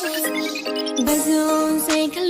But don't take a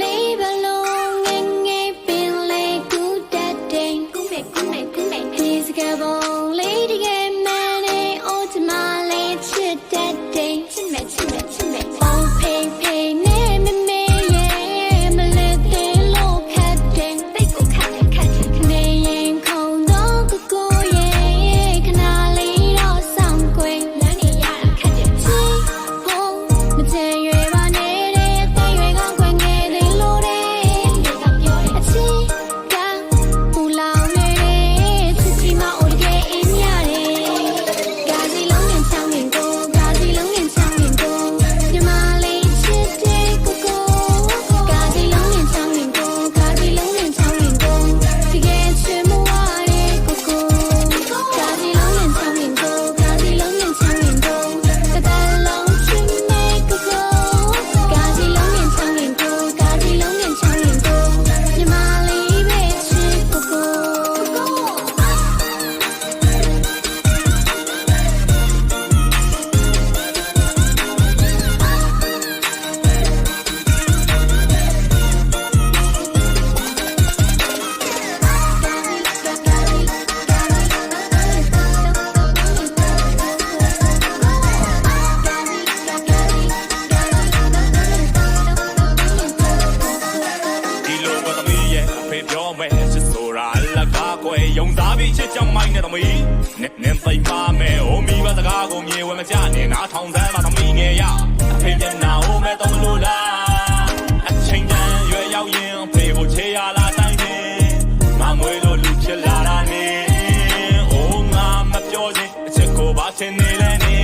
ကွယ်ယုံသားပြီးချစ်ချောင်းမိုင်းနဲ့သမီးနင်းသိမ့်ပါမယ်ဟိုမိဘစကားကိုမြေဝဲမကြနဲ့နားထောင်စမ်းပါသမီးငယ်ရအဖေမျက်နှာဟိုမဲ့တော့မလို့လားအချိန်တန်ရွယ်ရောက်ရင်ဖေကိုချေရလားတိုင်းနေမမွေလို့လူဖြစ်လာတာနေအိုးငါမပြောစင်အချက်ကိုဘာချင်နေလဲနေ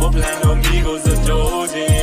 ဘဘလန်လို့မိကိုစကြိုးစင်